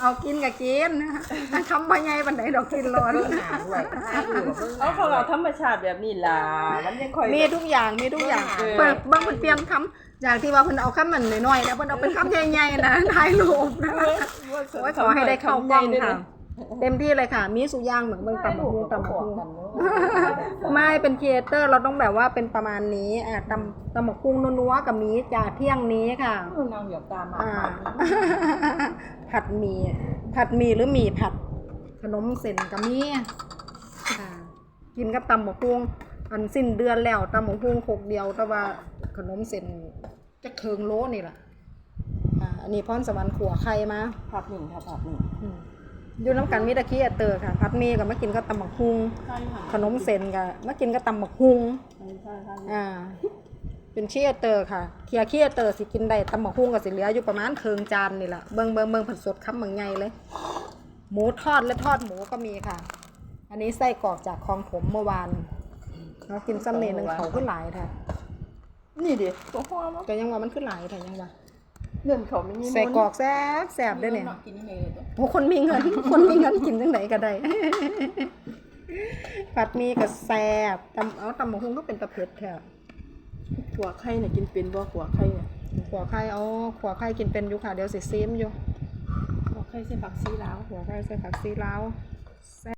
เอากินกับกินนะคำว่าไงบันไดดอกกินร้อนเบิ่งหน้าด้วยให้ดูเบิ่งหน้าเอาของเราธรรมชาติแบบนี้ล่ะมันยังค่อยมีทุกอย่างมีทุกอย่างเออเปิดบางคนเปลี่ยนคำจากที่ว่าเพิ่นเอาคำมันน้อยๆแล้วเพิ่นเอาเป็นคำใหญ่ๆนะถ่ายรูปนะโอ้ยขอให้ได้เข้ากล้องค่ะเต็มที่เลยค่ะ มีสุย่างเหมือนเมืองตำบักหุ่งตำบักหุ่งไม่เป็นครีเอเตอร์เราต้องแบบว่าเป็นประมาณนี้อะตำตำบักหุ่งนัวๆกับมีจ่าเที่ยงนี้ค่ะนางหยอกตามมาอ่า ผัดหมี่ผัดหมี่หรือหมี่ผัดขนมเส้นกับมีอ่ากินกับตำบักหุ่งอันสิ้นเดือนแล้วตำบักหุ่งโคกเดียว แต่ว่าขนมเส้นจะเคิงโลนี่แหละอ่าอันนี้พรสวรรค์ขัวไข่มาผัดหนึ่งค่ะผัดหนึ่งอืมอยู่น้ำกันมีตะกี้เตอร์ค่ะพัดหมีกับมากินกับตำบักฮุงใช่ค่ะขนมเส้นกับมากินกับตำบักฮุงใช่ใช่ใช่อ่า เป็นเชียเตอร์ค่ะเทียเคียเตอร์สิกินได้ตำบักฮุงกับสิเหลืออยู่ประมาณเคิงจานนี่แหละเบิงเบิงเบิงผัดสดคำเมืองไงเลย หมูทอดและทอดหมูก็มีค่ะ อันนี้ไส้กรอกจากคลองผมเมื่อวานเรากินซ้ำเนหนึ่งเขาขึ้นหลายค่ะนี่ดิตัวหัวมั้งแต่ยังว่ามันขึ้นหลายค่ะยังว่าเงินเขาไม่มีใส่กรอกแซ่บแซ่บด้วยเนี่ยกินนี่เลยตัวโอ้คนมีเงิน คนมีเงินกินจังไหนก็ได้ผัดหมีกับแซ่บตำเอาตำบักหุ่งก็เป็นตะเพ็ดแท้ ขัวไข่เนี่ยกินเป็นบ่ขัวไข่เนี่ยขัวไข่เอาขัวไข่กินเป็นอยู่ค่ะเดี๋ยวสิซีมอยู่ขัวไข่เส้นผักซีลาวขัวไข่ใส่ผักซีลาว